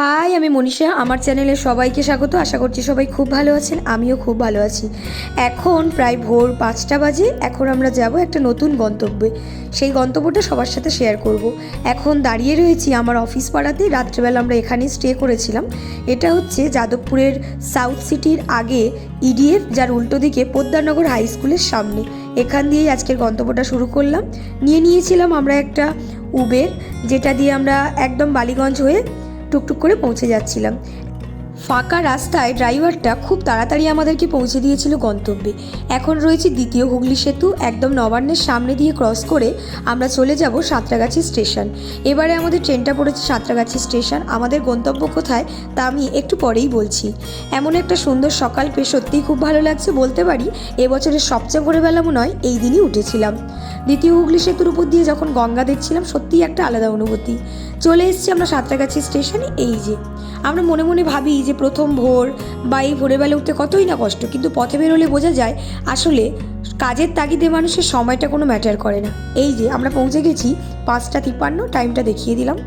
High আমি মনীষা। আমার চ্যানেলে সবাইকে স্বাগত। আশা করছি সবাই খুব ভালো আছেন, আমিও খুব ভালো আছি। এখন প্রায় ভোর পাঁচটা বাজে, এখন আমরা যাব একটা নতুন গন্তব্যে। সেই গন্তব্যটা সবার সাথে শেয়ার করব। এখন দাঁড়িয়ে রয়েছি আমার অফিস পাড়াতে, রাত্রেবেলা আমরা এখানেই স্টে করেছিলাম। এটা হচ্ছে যাদবপুরের সাউথ সিটির আগে ইডিএফ যার উল্টো দিকে পোদ্দারনগর হাই স্কুলের সামনে। এখান দিয়েই আজকের গন্তব্যটা শুরু করলাম। নিয়ে নিয়েছিলাম আমরা একটা উবের যেটা দিয়ে আমরা একদম বালিগঞ্জ হয়ে টুকটুক করে পৌঁছে যাচ্ছিলাম। ফাঁকা রাস্তায় ড্রাইভারটা খুব তাড়াতাড়ি আমাদেরকে পৌঁছে দিয়েছিল গন্তব্যে। এখন রয়েছে দ্বিতীয় হুগলি সেতু, একদম নবান্নের সামনে দিয়ে ক্রস করে আমরা চলে যাব সাঁতরাগাছি স্টেশন। এবারে আমাদের ট্রেনটা পড়েছে সাঁতরাগাছি স্টেশন। আমাদের গন্তব্য কোথায় তা আমি একটু পরেই বলছি। এমন একটা সুন্দর সকাল পেয়ে সত্যিই খুব ভালো লাগছে বলতে পারি এবছরের সবচেয়ে ভোরবেলা মনে হয় এই দিনই উঠেছিলাম। দ্বিতীয় হুগলি সেতুর উপর দিয়ে যখন গঙ্গা দেখছিলাম, সত্যিই একটা আলাদা অনুভূতি। চলে এসেছি আমরা সাঁতরাগাছি স্টেশনে, এই যে। আমরা মনে মনে ভাবি যে প্রথম ভোর বা এই ভোরবেলা উঠতে কতই না কষ্ট, কিন্তু পথে বেরোলে বোঝা যায় আসলে কাজের তাগিদে মানুষের সময়টা কোনো ম্যাটার করে না। এই যে আমরা পৌঁছে গেছি, পাঁচটা তিপ্পান্ন টাইমটা দেখিয়ে দিলাম।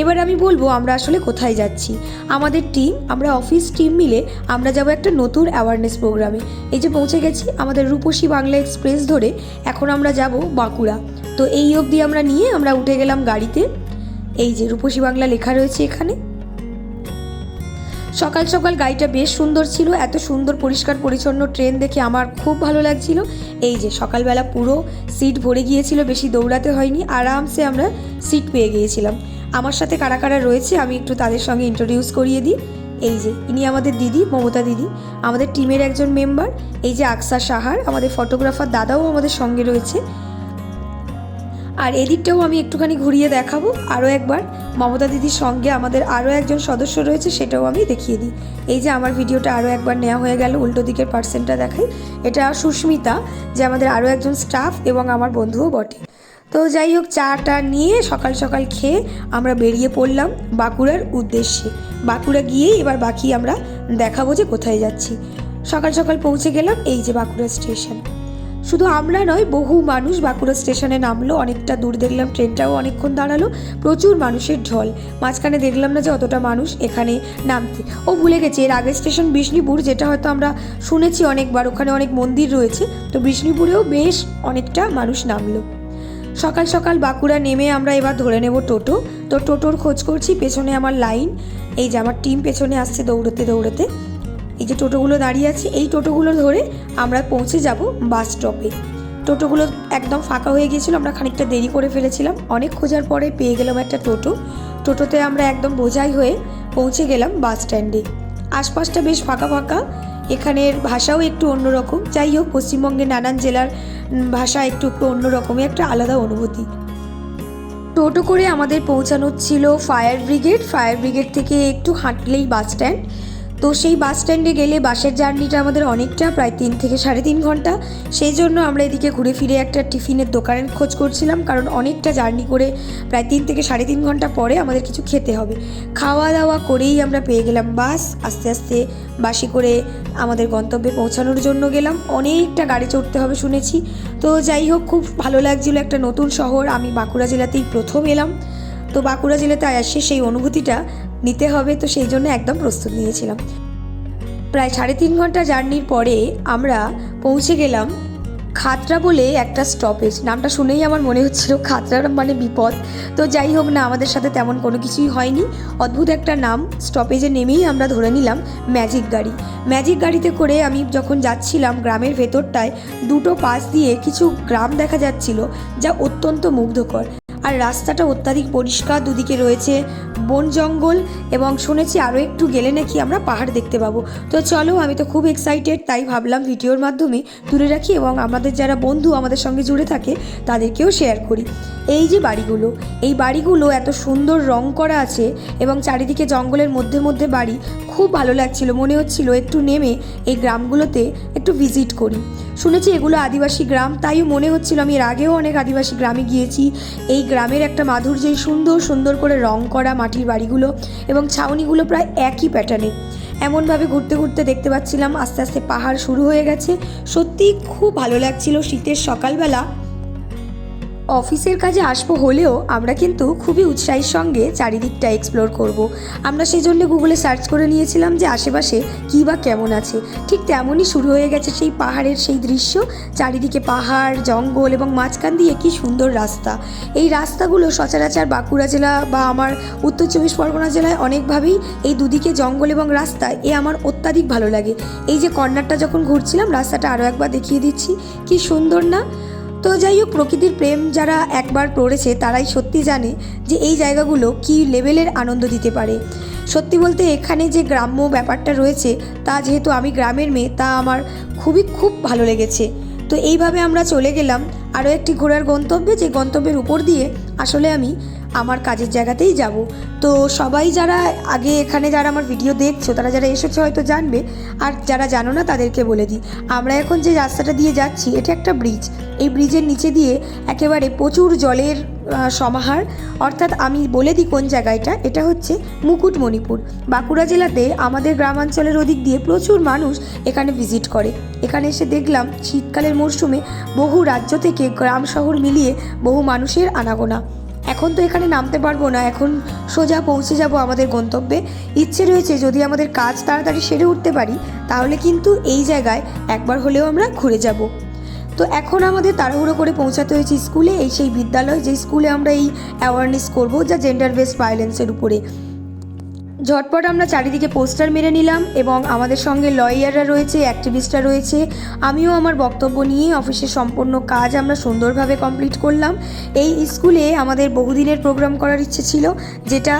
এবার আমি বলব আমরা আসলে কোথায় যাচ্ছি। আমাদের টিম আমরা অফিস টিম মিলে আমরা যাব একটা নতুন অ্যাওয়ারনেস প্রোগ্রামে এই যে পৌঁছে গেছি আমাদের রূপসী বাংলা এক্সপ্রেস ধরে এখন আমরা যাব বাঁকুড়া। তো এই অবধি আমরা নিয়ে আমরা উঠে গেলাম গাড়িতে। এই যে রূপসী বাংলা লেখা রয়েছে এখানে। সকাল সকাল গাড়িটা বেশ সুন্দর ছিল, এত সুন্দর পরিষ্কার পরিচ্ছন্ন ট্রেন দেখে আমার খুব ভালো লাগছিল। এই যে সকালবেলা পুরো সিট ভরে গিয়েছিল, বেশি দৌড়াতে হয়নি, আরামসে আমরা সিট পেয়ে গিয়েছিলাম। আমার সাথে কারা কারা রয়েছে আমি একটু তাদের সঙ্গে ইন্ট্রোডিউস করিয়ে দিই। এই যে, ইনি আমাদের দিদি, মমতা দিদি, আমাদের টিমের একজন মেম্বার এই যে আকসা সাহার, আমাদের ফটোগ্রাফার দাদাও আমাদের সঙ্গে রয়েছে। আর এদিকটাও আমি একটুখানি ঘুরিয়ে দেখাবো। আরও একবার, মমতা দিদির সঙ্গে আমাদের আরও একজন সদস্য রয়েছে, সেটাও আমি দেখিয়ে দিই। এই যে আমার ভিডিওটা আরও একবার নেওয়া হয়ে গেল, উল্টো দিকের পার্সেন্টটা দেখাই। এটা সুস্মিতা, যে আমাদের আরও একজন স্টাফ এবং আমার বন্ধুও বটে। তো যাই হোক, চাটা নিয়ে সকাল সকাল খেয়ে আমরা বেরিয়ে পড়লাম বাঁকুড়ার উদ্দেশ্যে। বাঁকুড়া গিয়েই এবার বাকি আমরা দেখাবো যে কোথায় যাচ্ছি। সকাল সকাল পৌঁছে গেলাম এই যে বাঁকুড়া স্টেশন। শুধু আমরা নয়, বহু মানুষ বাঁকুড়া স্টেশনে নামলো, অনেকটা দূর দেখলাম ট্রেনটাও অনেকক্ষণ দাঁড়াল, প্রচুর মানুষের ঢল। মাঝখানে দেখলাম না যে অতটা মানুষ এখানে নামতে। ও ভুলে গেছি, এর আগের স্টেশন বিষ্ণুপুর, যেটা হয়তো আমরা শুনেছি অনেকবার, ওখানে অনেক মন্দির রয়েছে, তো বিষ্ণুপুরেও বেশ অনেকটা মানুষ নামলো। সকাল সকাল বাঁকুড়া নেমে আমরা এবার ধরে নেব টোটো। তো টোটোর খোঁজ করছি, পেছনে আমার লাইন, এই যে আমার টিম পেছনে আসছে দৌড়তে দৌড়তে। এই যে টোটোগুলো দাঁড়িয়ে আছে, এই টোটোগুলো ধরে আমরা পৌঁছে যাব বাস স্টপে টোটোগুলো একদম ফাঁকা হয়ে গিয়েছিল, আমরা খানিকটা দেরি করে ফেলেছিলাম। অনেক খোঁজার পরে পেয়ে গেলাম একটা টোটো। টোটোতে আমরা একদম বোঝাই হয়ে পৌঁছে গেলাম বাস স্ট্যান্ডে আশপাশটা বেশ ফাঁকা ফাঁকা, এখানের ভাষাও একটু অন্যরকম। যাই হোক পশ্চিমবঙ্গের নানান জেলার ভাষা একটু একটু অন্যরকমই একটা আলাদা অনুভূতি। টোটো করে আমাদের পৌঁছানো ছিল ফায়ার ব্রিগেড ফায়ার ব্রিগেড থেকে একটু হাঁটলেই বাস স্ট্যান্ড তো সেই বাস স্ট্যান্ডে গেলে বাসের জার্নিটা আমাদের অনেকটা, প্রায় তিন থেকে সাড়ে তিন ঘণ্টা। সেই জন্য আমরা এদিকে ঘুরে ফিরে একটা টিফিনের দোকানের খোঁজ করছিলাম, কারণ অনেকটা জার্নি করে প্রায় তিন থেকে সাড়ে তিন ঘণ্টা পরে আমাদের কিছু খেতে হবে। খাওয়া দাওয়া করেই আমরা পেয়ে গেলাম বাস আস্তে আস্তে বাসে করে আমাদের গন্তব্যে পৌঁছানোর জন্য গেলাম। অনেকটা গাড়ি চড়তে হবে শুনেছি। তো যাই হোক, খুব ভালো লাগছিল একটা নতুন শহর। আমি বাঁকুড়া জেলাতেই প্রথম এলাম। তো বাঁকুড়া জেলাতে আসে সেই অনুভূতিটা নিতে হবে, তো সেই জন্য একদম প্রস্তুত নিয়েছিলাম। প্রায় সাড়ে তিন ঘণ্টা জার্নির পরে আমরা পৌঁছে গেলাম খাতরা বলে একটা স্টপেজ নামটা শুনেই আমার মনে হচ্ছিল খাতরা মানে বিপদ। তো যাই হোক না, আমাদের সাথে তেমন কোনো কিছুই হয়নি। অদ্ভুত একটা নাম স্টপেজে নেমেই আমরা ধরে নিলাম ম্যাজিক গাড়ি। ম্যাজিক গাড়িতে করে আমি যখন যাচ্ছিলাম গ্রামের ভেতরটায়, দুটো পাশ দিয়ে কিছু গ্রাম দেখা যাচ্ছিল যা অত্যন্ত মুগ্ধকর। আর রাস্তাটা অত্যাধিক পরিষ্কার, দুদিকে রয়েছে বন জঙ্গল এবং শুনেছি আরও একটু গেলে নাকি আমরা পাহাড় দেখতে পাবো। তো চলো, আমি তো খুব এক্সাইটেড তাই ভাবলাম ভিডিওর মাধ্যমে তুলে রাখি এবং আমাদের যারা বন্ধু আমাদের সঙ্গে জুড়ে থাকে, তাদেরকেও শেয়ার করি। এই যে বাড়িগুলো, এই বাড়িগুলো এত সুন্দর রং করা আছে এবং চারিদিকে জঙ্গলের মধ্যে মধ্যে বাড়ি, খুব ভালো লাগছিল। মনে হচ্ছিল একটু নেমে এই গ্রামগুলোতে একটু ভিজিট করি। শুনেছি এগুলো আদিবাসী গ্রাম, তাইও মনে হচ্ছিল আমি এর আগেও অনেক আদিবাসী গ্রামে গিয়েছি। এই গ্রামের একটা মাধুর্যেই সুন্দর সুন্দর করে রং করা মাটির বাড়িগুলো এবং ছাউনিগুলো প্রায় একই প্যাটার্নে এমনভাবে ঘুরতে ঘুরতে দেখতে পাচ্ছিলাম, আস্তে আস্তে পাহাড় শুরু হয়ে গেছে। সত্যিই খুব ভালো লাগছিল শীতের সকালবেলা। অফিসের কাজে আসব হলেও আমরা কিন্তু খুবই উৎসাহের সঙ্গে চারিদিকটা এক্সপ্লোর করব। আমরা সেই জন্য গুগলে সার্চ করে নিয়েছিলাম যে আশেপাশে কী বা কেমন আছে। ঠিক তেমনই শুরু হয়ে গেছে সেই পাহাড়ের সেই দৃশ্য, চারিদিকে পাহাড়, জঙ্গল এবং মাঝখান দিয়ে কি সুন্দর রাস্তা। এই রাস্তাগুলো সচরাচর বাঁকুড়া জেলা বা আমার উত্তর চব্বিশ পরগনা জেলায় অনেকভাবেই এই দুদিকে জঙ্গল এবং রাস্তা, এ আমার অত্যাধিক ভালো লাগে। এই যে কর্নারটা যখন ঘুরছিলাম, রাস্তাটা আরও একবার দেখিয়ে দিচ্ছি। কি সুন্দর না? তো যাই হোক, প্রকৃতির প্রেম যারা একবার পড়েছে, তারাই সত্যি জানে যে এই জায়গাগুলো কি লেভেলের আনন্দ দিতে পারে। সত্যি বলতে, এখানে যে গ্রাম্য ব্যাপারটা রয়েছে, তা যেহেতু আমি গ্রামের মেয়ে, তা আমার খুবই খুব ভালো লেগেছে। তো এইভাবে আমরা চলে গেলাম আরও একটি ঘোরার গন্তব্যে, যে গন্তব্যের উপর দিয়ে আসলে আমি আমার কাজের জায়গাতেই যাব। তো সবাই যারা আগে এখানে যারা আমার ভিডিও দেখছ, তারা যারা এসেছ হয়তো জানবে, আর যারা জানো না তাদেরকে বলে দিই। আমরা এখন যে রাস্তাটা দিয়ে যাচ্ছি, এটা একটা ব্রিজ এই ব্রিজের নিচে দিয়ে একেবারে প্রচুর জলের সমাহার। অর্থাৎ আমি বলে দিই কোন জায়গাটা, এটা হচ্ছে মুকুটমণিপুর। বাঁকুড়া জেলাতে আমাদের গ্রামাঞ্চলের ওদিক দিয়ে প্রচুর মানুষ এখানে ভিজিট করে। এখানে এসে দেখলাম শীতকালের মরশুমে বহু রাজ্য থেকে গ্রাম শহর মিলিয়ে বহু মানুষের আনাগোনা। এখন তো এখানে নামতে পারব না, এখন সোজা পৌঁছে যাব আমাদের গন্তব্যে। ইচ্ছে রয়েছে যদি আমাদের কাজ তাড়াতাড়ি সেরে উঠতে পারি, তাহলে কিন্তু এই জায়গায় একবার হলেও আমরা ঘুরে যাব। তো এখন আমাদের তাড়াহুড়ো করে পৌঁছাতে হয়েছে স্কুলে, এই সেই বিদ্যালয় যে স্কুলে আমরা এই অ্যাওয়ারনেস করব যা জেন্ডার বেস ভায়োলেন্সের উপরে। ঝটপট আমরা চারিদিকে পোস্টার মেরে নিলাম এবং আমাদের সঙ্গে লয়াররা রয়েছে অ্যাক্টিভিস্টরা রয়েছে। আমিও আমার বক্তব্য নিয়ে অফিসের সম্পূর্ণ কাজ আমরা সুন্দরভাবে কমপ্লিট করলাম। এই স্কুলে আমাদের বহুদিনের প্রোগ্রাম করার ইচ্ছে ছিল, যেটা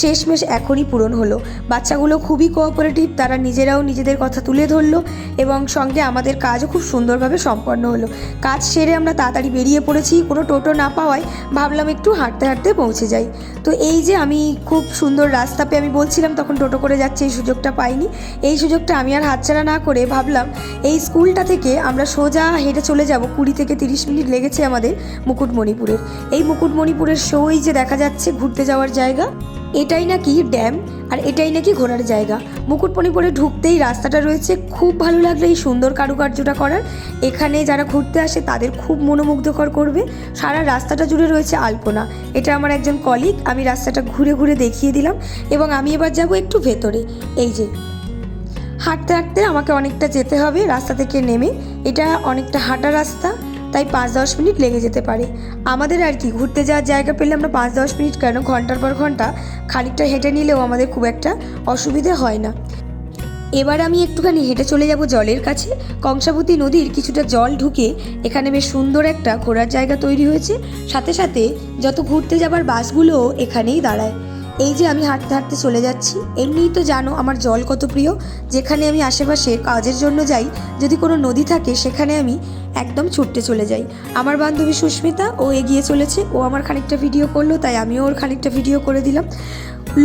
শেষমেশ এখনই পূরণ হলো। বাচ্চাগুলো খুবই কোঅপারেটিভ তারা নিজেরাও নিজেদের কথা তুলে ধরলো এবং সঙ্গে আমাদের কাজও খুব সুন্দরভাবে সম্পন্ন হলো। কাজ সেরে আমরা তাড়াতাড়ি বেরিয়ে পড়েছি, কোনো টোটো না পাওয়ায় ভাবলাম একটু হাঁটতে হাঁটতে পৌঁছে যাই। তো এই যে আমি খুব সুন্দর রাস্তা পেয়ে আমি বলছিলাম, তখন টোটো করে যাচ্ছে, এই সুযোগটা পাইনি। এই সুযোগটা আমি আর হাতছাড়া না করে ভাবলাম, এই স্কুলটা থেকে আমরা সোজা হেঁটে চলে যাব। কুড়ি থেকে তিরিশ মিনিট লেগেছে আমাদের মুকুটমণিপুরের। এই মুকুটমণিপুরের শোই যে দেখা যাচ্ছে, ঘুরতে যাওয়ার জায়গা। এটাই নাকি ড্যাম আর এটাই নাকি ঘোরার জায়গা। মুকুটমণিপুরে ঢুকতেই রাস্তাটা রয়েছে। খুব ভালো লাগল এই সুন্দর কারুকার্যটা করার। এখানে যারা ঘুরতে আসে তাদের খুব মনোমুগ্ধকর করবে। সারা রাস্তাটা জুড়ে রয়েছে আলপনা। এটা আমার একজন কলিগ আমি রাস্তাটা ঘুরে ঘুরে দেখিয়ে দিলাম এবং আমি এবার যাব একটু ভেতরে। এই যে, হাঁটতে হাঁটতে আমাকে অনেকটা যেতে হবে। রাস্তা থেকে নেমে। এটা অনেকটা হাঁটা রাস্তা। তাই পাঁচ দশ মিনিট লেগে যেতে পারে। আমাদের আর কি, ঘুরতে যাওয়ার জায়গা পেলে আমরা পাঁচ দশ মিনিট কেন? ঘণ্টার পর ঘণ্টা খানিকটা হেঁটে নিলেও আমাদের খুব একটা অসুবিধে হয় না। এবার আমি একটুখানি হেঁটে চলে যাব জলের কাছে। কংসাবতী নদীর কিছুটা জল ঢুকে এখানে বেশ সুন্দর একটা ঘোরার জায়গা তৈরি হয়েছে। সাথে সাথে যত ঘুরতে যাবার বাসগুলোও এখানেই দাঁড়ায়। এই যে আমি হাঁটতে হাঁটতে চলে যাচ্ছি, এমনিই তো জানো আমার জল কত প্রিয়। যেখানে আমি আশেপাশে কাজের জন্য যাই, যদি কোনো নদী থাকে সেখানে আমি একদম ছুটতে চলে যাই। আমার বান্ধবী সুস্মিতা, ও এগিয়ে চলেছে। ও আমার খানিকটা ভিডিও করল, তাই আমিও ওর খানিকটা ভিডিও করে দিলাম।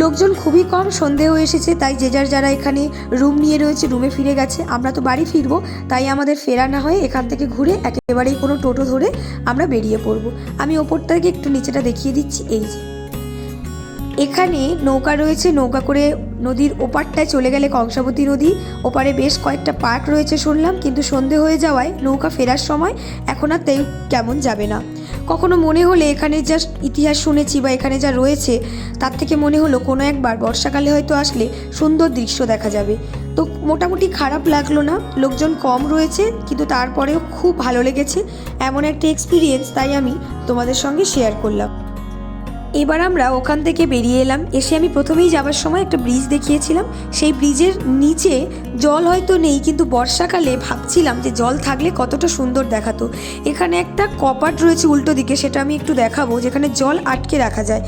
লোকজন খুবই কম সন্ধেহ এসেছে, তাই যে যার যারা এখানে রুম নিয়ে রয়েছে রুমে ফিরে গেছে। আমরা তো বাড়ি ফিরবো, তাই আমাদের ফেরা না হয়ে এখান থেকে ঘুরে একেবারেই কোনো টোটো ধরে আমরা বেরিয়ে পড়ব। আমি ওপরটাকে একটু নিচেটা দেখিয়ে দিচ্ছি, এই যে। এখানে নৌকা রয়েছে, নৌকা করে নদীর ওপারটায় চলে গেলে কংসাবতী নদী। ওপারে বেশ কয়েকটা পার্ক রয়েছে শুনলাম, কিন্তু সন্ধে হয়ে যাওয়ায় নৌকা ফেরার সময় এখন আর তেল কেমন যাবে না। কখনো মনে হলে এখানে যা ইতিহাস শুনেছি বা এখানে যা রয়েছে, তার থেকে মনে হলো কোনো একবার বর্ষাকালে হয়তো আসলে সুন্দর দৃশ্য দেখা যাবে। তো মোটামুটি খারাপ লাগল না, লোকজন কম রয়েছে, কিন্তু তারপরেও খুব ভালো লেগেছে। এমন একটা এক্সপিরিয়েন্স তাই আমি তোমাদের সঙ্গে শেয়ার করলাম। এবার আমরা ওখান থেকে বেরিয়ে এলাম। এসে আমি প্রথমেই যাওয়ার সময় একটা ব্রিজ দেখিয়েছিলাম। সেই ব্রিজের নিচে জল হয়তো নেই, কিন্তু বর্ষাকালে ভাবছিলাম যে জল থাকলে কতটা সুন্দর দেখাতো। এখানে একটা কপাট রয়েছে উল্টো দিকে, সেটা আমি একটু দেখাবো, যেখানে জল আটকে রাখা যায়।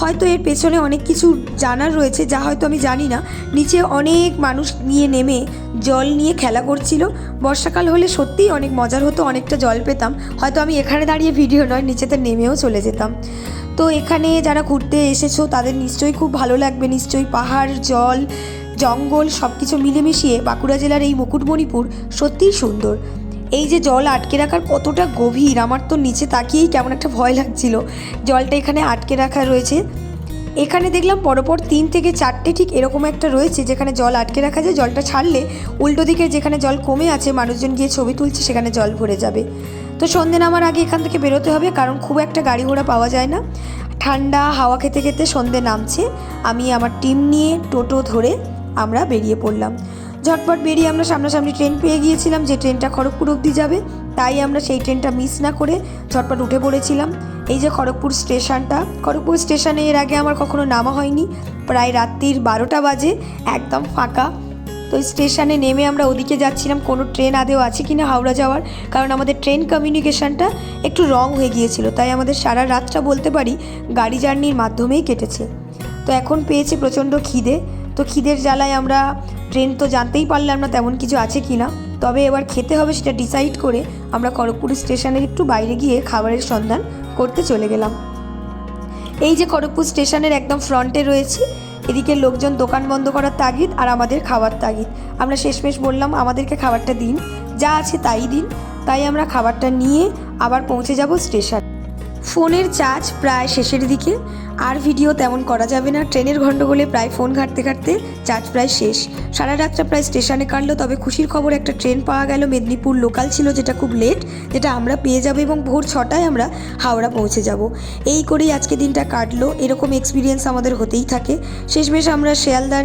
হয়তো এর পেছনে অনেক কিছু জানার রয়েছে, যা হয়তো আমি জানি না। নিচে অনেক মানুষ নিয়ে নেমে জল নিয়ে খেলা করছিল। বর্ষাকাল হলে সত্যিই অনেক মজার হতো, অনেকটা জল পেতাম। হয়তো আমি এখানে দাঁড়িয়ে ভিডিও নয়, নিচেতে নেমেও চলে যেতাম। তো এখানে যারা ঘুরতে এসেছ, তাদের নিশ্চয়ই খুব ভালো লাগবে। নিশ্চয়ই পাহাড়, জল, জঙ্গল সব কিছু মিলেমিশিয়ে বাঁকুড়া জেলার এই মুকুটমণিপুর সত্যিই সুন্দর। এই যে জল আটকে রাখার কতটা গভীর, আমার তো নিচে তাকিয়েই কেমন একটা ভয় লাগছিল। জলটা এখানে আটকে রাখা রয়েছে। এখানে দেখলাম পরপর তিন থেকে চারটে ঠিক এরকম একটা রয়েছে যেখানে জল আটকে রাখা যায়। জলটা ছাড়লে উল্টো দিকে যেখানে জল কমে আছে, মানুষজন গিয়ে ছবি তুলছে, সেখানে জল ভরে যাবে। তো সন্ধে নামার আগে এখান থেকে বেরোতে হবে, কারণ খুব একটা গাড়ি ঘোড়া পাওয়া যায় না। ঠান্ডা হাওয়া খেতে খেতে সন্ধে নামছে। আমি আমার টিম নিয়ে টোটো ধরে আমরা বেরিয়ে পড়লাম। ঝটপট বেরিয়ে আমরা সামনাসামনি ট্রেন পেয়ে গিয়েছিলাম, যে ট্রেনটা খড়গপুর অবধি যাবে। তাই আমরা সেই ট্রেনটা মিস না করে ঝটপট উঠে পড়েছিলাম। এই যে খড়গপুর স্টেশনটা, খড়গপুর স্টেশনে এর আগে আমার কখনো নামা হয়নি। প্রায় রাত্রির বারোটা বাজে, একদম ফাঁকা। তো স্টেশনে নেমে আমরা ওদিকে যাচ্ছিলাম, কোনো ট্রেন আদেও আছে কি না হাওড়া যাওয়ার? কারণ আমাদের ট্রেন কমিউনিকেশনটা একটু রং হয়ে গিয়েছিল, তাই আমাদের সারা রাতটা বলতে পারি গাড়ি জার্নির মাধ্যমেই কেটেছে। তো এখন পেয়েছে প্রচণ্ড খিদে, তো খিদের জ্বালায় আমরা ট্রেন তো জানতেই পারলাম না তেমন কিছু আছে কি না তবে এবার খেতে হবে সেটা ডিসাইড করে আমরা খড়গপুর স্টেশনের একটু বাইরে গিয়ে খাবারের সন্ধান করতে চলে গেলাম। এই যে খড়গপুর স্টেশনের একদম ফ্রন্টে রয়েছি, এদিকে লোকজন দোকান বন্ধ করার তাগিদ আর আমাদের খাবার তাগিদ। আমরা শেষমেশ বললাম, আমাদেরকে খাবারটা দিন, যা আছে তাই দিন। তাই আমরা খাবারটা নিয়ে আবার পৌঁছে যাব স্টেশন। ফোনের চার্জ প্রায় শেষের দিকে। আর ভিডিও তেমন করা যাবে না। ট্রেনের গণ্ডগোলে প্রায় ফোন ঘাঁটতে ঘাঁটতে চার্জ প্রায় শেষ। সারা রাতটা প্রায় স্টেশনে কাটলো, তবে খুশির খবর, একটা ট্রেন পাওয়া গেল মেদিনীপুর লোকাল ছিল, যেটা খুব লেট যেটা আমরা পেয়ে যাব এবং ভোর ছটায় আমরা হাওড়া পৌঁছে যাব। এই করেই আজকে দিনটা কাটলো। এরকম এক্সপিরিয়েন্স আমাদের হতেই থাকে। শেষমেশ আমরা শিয়ালদার